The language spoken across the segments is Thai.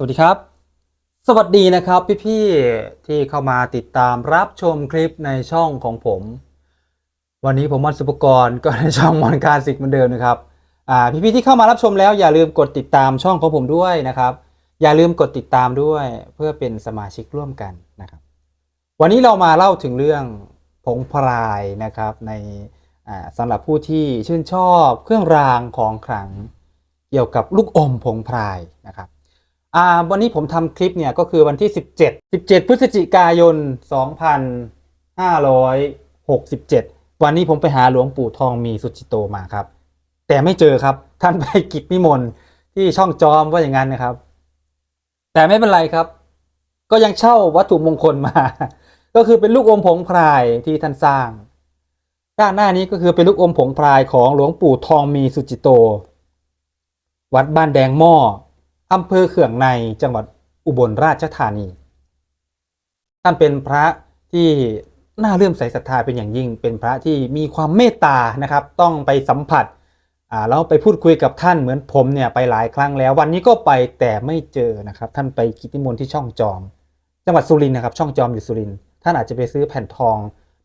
สวัสดีครับ สวัสดีนะครับพี่ๆที่เข้ามาติดตามรับชมคลิปในช่องของผม วันนี้ผมมอนสุปกรณ์ก็ในช่องมอนการสิกเหมือนเดิมนะครับอ่าพี่ๆที่เข้ามารับชมแล้วอย่าลืมกดติดตามช่องของผมด้วยนะครับ อย่าลืมกดติดตามด้วยเพื่อเป็นสมาชิกร่วมกันนะครับ วันนี้เรามาเล่าถึงเรื่องผงพรายนะครับในอ่าสำหรับผู้ที่ชื่นชอบเครื่องรางของขลังเกี่ยวกับลูกอมผงพรายนะครับ อ่าวันนี้ผมทำคลิปเนี่ยก็คือวันที่ 17 17 พฤศจิกายน 2567 วันนี้ผมไปหาหลวงปู่ทองมีสุจิโตมาครับ แต่ไม่เจอครับท่านไปกิจนิมนต์ที่ช่องจอมว่าอย่างนั้นนะครับ แต่ไม่เป็นไรครับ ก็ยังเช่าวัตถุมงคลมา ก็คือเป็นลูกอมผงพรายที่ท่านสร้าง ด้านหน้านี้ก็คือเป็นลูกอมผงพรายของหลวงปู่ทองมีสุจิโต วัดบ้านแดงหม้อ อำเภอเขื่องในจังหวัดอุบลราชธานี ท่านเป็นพระที่น่าเลื่อมใสศรัทธาเป็นอย่างยิ่ง เป็นพระที่มีความเมตตานะครับ ต้องไปสัมผัสอ่าแล้วไปพูดคุยกับท่านเหมือนผมเนี่ยไปหลายครั้งแล้ว วันนี้ก็ไปแต่ไม่เจอนะครับ ท่านไปกิจนิมนต์ที่ช่องจอม จังหวัดสุรินทร์นะครับ ช่องจอมอยู่สุรินทร์ท่านอาจจะไปซื้อแผ่นทอง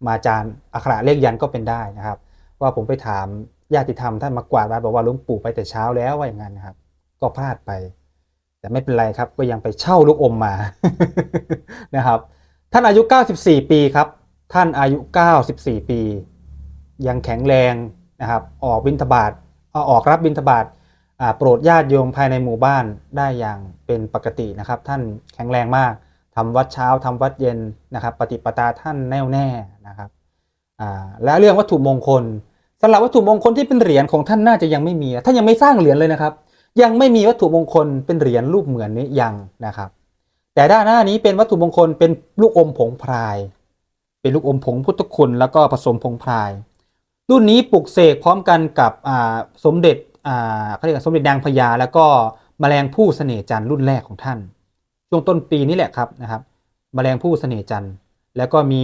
มาจานอักขระเลขยันก็เป็นได้นะครับ ว่าผมไปถามญาติธรรมท่านมากวาดวัดบอกว่าหลวงปู่ไปแต่เช้าแล้วว่าอย่างนั้นนะครับ ก็พลาดไป แต่ไม่เป็นไรครับก็ยังไปเช่าลูกอมมานะครับ ท่านอายุ 94 ปีครับ ท่านอายุ 94 ปี ยังแข็งแรงนะครับ ออกบิณฑบาตเอ่ออกรับบิณฑบาตอ่าโปรดญาติโยมภายในหมู่บ้านได้อย่างเป็นปกตินะครับ ท่านแข็งแรงมากทำวัดเช้าทำวัดเย็นนะครับ ปฏิปทาท่านแน่วแน่นะครับและเรื่องวัตถุมงคลสำหรับวัตถุมงคลที่เป็นเหรียญของท่านน่าจะยังไม่มีท่านยังไม่สร้างเหรียญเลยนะครับ ยังไม่มีวัตถุมงคลเป็นเหรียญรูปเหมือนนี้ยังนะครับ แต่ด้านหน้านี้เป็นวัตถุมงคลเป็นลูกอมผงพราย เป็นลูกอมผงพุทธคุณแล้วก็ผสมผงพราย รุ่นนี้ปลุกเสกพร้อมกันกับสมเด็จเขาเรียกสมเด็จนางพญาแล้วก็แมลงผู้เสน่จันทร์รุ่นแรกของท่าน ช่วงต้นปีนี้แหละครับนะครับแมลงผู้เสน่จันทร์แล้วก็มี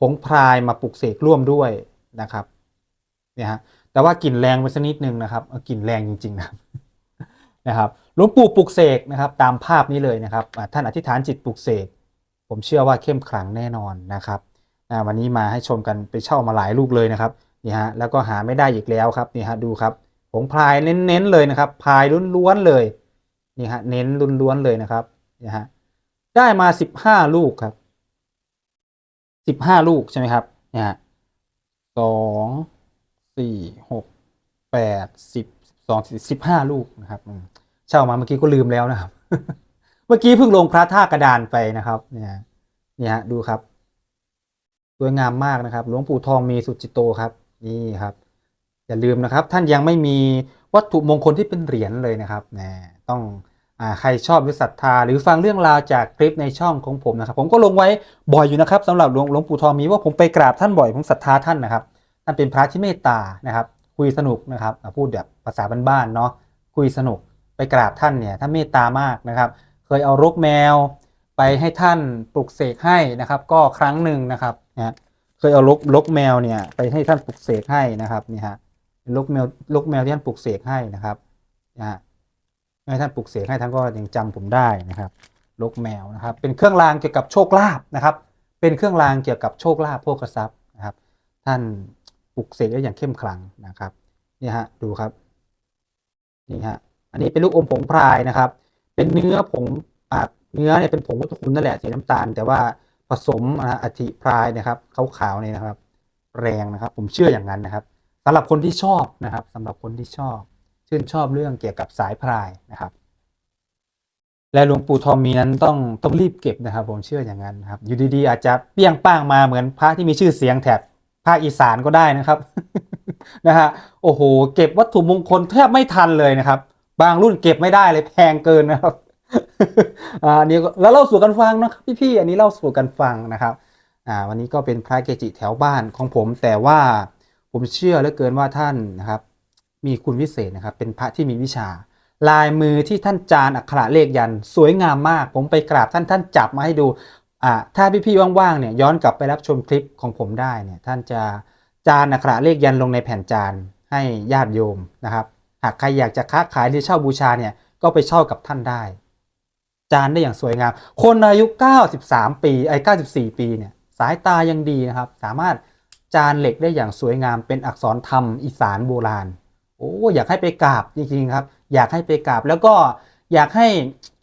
ผงพรายมาปลุกเสกร่วมด้วยนะครับเนี่ยฮะแต่ว่ากลิ่นแรงไปสักนิดนึงนะครับกลิ่นแรงจริงๆนะ นะครับหลวงปู่ปลุกเสกนะครับตามภาพนี้เลยนะครับท่านอธิษฐานจิตปลุกเสกผมเชื่อว่าเข้มขลังแน่นอนนะครับวันนี้มาให้ชมกันไปเช่ามาหลายลูกเลยนะครับนี่ฮะแล้วก็หาไม่ได้อีกแล้วครับนี่ฮะดูครับผงพรายเน้นๆเลยนะครับพรายล้วนๆเลยนี่ฮะเน้นล้วนๆเลยนะครับนี่ฮะได้มา15ลูกครับ15ลูกใช่ไหมครับนี่ฮะสองสี่หกแปดสิบ สองสิบห้าลูกนะครับเช่ามาเมื่อกี้ก็ลืมแล้วนะครับ เมื่อกี้เพิ่งลงพระท่ากระดานไปนะครับ เนี่ยเนี่ยฮะดูครับสวยงามมากนะครับ หลวงปู่ทองมีสุจิโตครับ นี่ครับ อย่าลืมนะครับ ท่านยังไม่มีวัตถุมงคลที่เป็นเหรียญเลยนะครับแหมต้องอใครชอบหรือศรัทธา หรือฟังเรื่องราวจากคลิปในช่องของผมนะครับ ผมก็ลงไว้บ่อยอยู่นะครับสำหรับหลวงหลวงปู่ทองมีว่าผมไปกราบท่านบ่อยผมศรัทธาท่านนะครับท่านเป็นพระที่เมตตานะครับ คุยสนุกนะครับพูดแบบภาษาบ้านๆเนาะคุยสนุกไปกราบท่านเนี่ยท่านเมตตามากนะครับ เคยเอารกแมวไปให้ท่านปลุกเสกให้นะครับ ก็ครั้งหนึ่งนะครับนะเคยเอารกรกแมวเนี่ยไปให้ท่านปลุกเสกให้นะครับนี่ฮะเป็นรกแมวรกแมวที่ท่านปลุกเสกให้นะครับนะฮะให้ท่านปลุกเสกให้ท่านก็ยังจำผมได้นะครับรกแมวนะครับ เป็นเครื่องรางเกี่ยวกับโชคลาภนะครับ เป็นเครื่องรางเกี่ยวกับโชคลาภโภคทรัพย์นะครับ ท่าน ปลุกเสกได้อย่างเข้มขลังนะครับนี่ฮะดูครับนี่ฮะอันนี้เป็นลูกอมผงพรายนะครับ เป็นเนื้อผงอ่าเนื้อเนี่ยเป็นผงวัตถุคุณนั่นแหละสีน้ำตาล แต่ว่าผสมนะฮะอธิพรายนะครับขาวๆเนี่ยนะครับ แรงนะครับ ผมเชื่ออย่างนั้นนะครับสำหรับคนที่ชอบนะครับสำหรับคนที่ชอบ ชื่นชอบเรื่องเกี่ยวกับสายพรายนะครับ และหลวงปู่ทองมีนั้นต้องต้องรีบเก็บนะครับ ผมเชื่ออย่างนั้นนะครับ อยู่ดีๆอาจจะเปี้ยงป้างมาเหมือนพระที่มีชื่อเสียงแถบ ภาคอีสานก็ได้นะครับนะฮะโอ้โห เก็บวัตถุมงคลแทบไม่ทันเลยนะครับ บางรุ่นเก็บไม่ได้เลยแพงเกินนะครับอ่าอันนี้แล้วเล่าสู่กันฟังนะครับพี่ๆอันนี้เล่าสู่กันฟังนะครับอ่าวันนี้ก็เป็นพระเกจิแถวบ้านของผม แต่ว่าผมเชื่อเหลือเกินว่าท่านนะครับ มีคุณวิเศษนะครับ เป็นพระที่มีวิชา ลายมือที่ท่านจานอักขระเลขยัน สวยงามมาก ผมไปกราบท่านท่านจับมาให้ดู อ่าถ้าพี่ๆว่างๆเนี่ยย้อนกลับไปรับชมคลิปของผมได้เนี่ยท่านจะจานอักขระเลขยันลงในแผ่นจานให้ญาติโยมนะครับ หากใครอยากจะค้าขายหรือเช่าบูชาเนี่ยก็ไปเช่ากับท่านได้ จานได้อย่างสวยงาม คนอายุ 93 ปีไอ้94 ปีเนี่ยสายตายังดีนะครับ สามารถจานเหล็กได้อย่างสวยงามเป็นอักษรธรรมอีสานโบราณโอ้อยากให้ไปกราบจริงๆครับ อยากให้ไปกราบแล้วก็อยากให้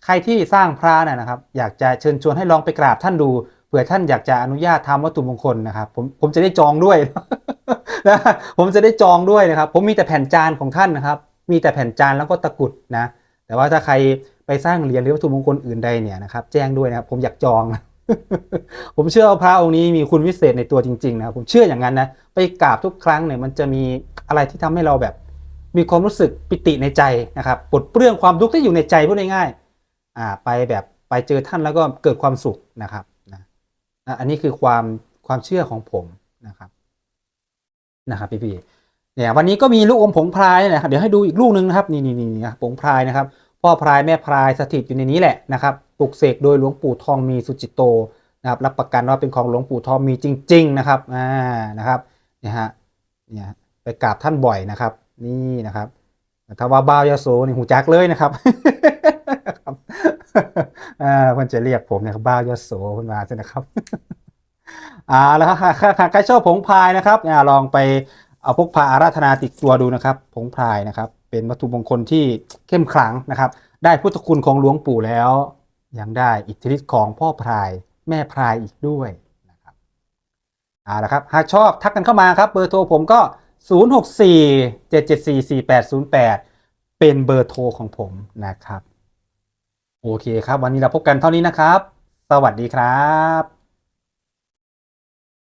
ใครที่สร้างพระนะนะครับ อยากจะเชิญชวนให้ลองไปกราบท่านดูเผื่อท่านอยากจะอนุญาตทำวัตถุมงคลนะครับ ผมผมจะได้จองด้วยนะผมจะได้จองด้วยนะครับ ผมมีแต่แผ่นจานของท่านนะครับ มีแต่แผ่นจานแล้วก็ตะกุดนะ แต่ว่าถ้าใครไปสร้างเหรียญหรือวัตถุมงคลอื่นใดเนี่ยนะครับ แจ้งด้วยนะครับ ผมอยากจองนะผมเชื่อว่าพระองค์นี้มีคุณวิเศษในตัวจริงๆนะครับผมเชื่ออย่างนั้นนะไปกราบทุกครั้งเนี่ยมันจะมีอะไรที่ทำให้เราแบบ มีความรู้สึกปิติในใจนะครับปลดเปลื้องความทุกข์ที่อยู่ในใจพูดง่ายๆ อ่าไปแบบไปเจอท่านแล้วก็เกิดความสุขนะครับนะอันนี้คือความความเชื่อของผมนะครับนะครับพี่พี่ๆเนี่ยวันนี้ก็มีลูกอมผงพรายนะครับเดี๋ยวให้ดูอีกลูกหนึงนะครับนี่นี่นี่นี่ผงพรายนะครับ พ่อพรายแม่พรายสถิตอยู่ในนี้แหละนะครับปลุกเสกโดยหลวงปู่ทองมีสุจิตโตนะครับรับประกันว่าเป็นของหลวงปู่ทองมีจริง ๆ นะครับอ่านะครับเนี่ยฮะเนี่ยไปกราบท่านบ่อยนะครับ นี่นะครับถ้าว่าบ้าวยาโสนี่หูจักเลยนะครับ อ่าเพิ่นจะเรียกผมเนี่ยครับบ้ายาโสเพิ่นมาใช่นะครับอ่าแล้วครับหากใครชอบผงพายนะครับอ่าลองไปเอาพกพาอาราธนาติดตัวดูนะครับ ผงพายนะครับ เป็นวัตถุมงคลที่เข้มขลังนะครับ ได้พุทธคุณของหลวงปู่แล้ว ยังได้อิทธิฤทธิ์ของพ่อพรายแม่พรายอีกด้วยนะครับเอาละครับหากชอบทักกันเข้ามาครับ เบอร์โทรผมก็ 064 774 4808 เป็นเบอร์โทรของผมนะครับ โอเคครับ วันนี้เราพบกันเท่านี้นะครับ สวัสดีครับ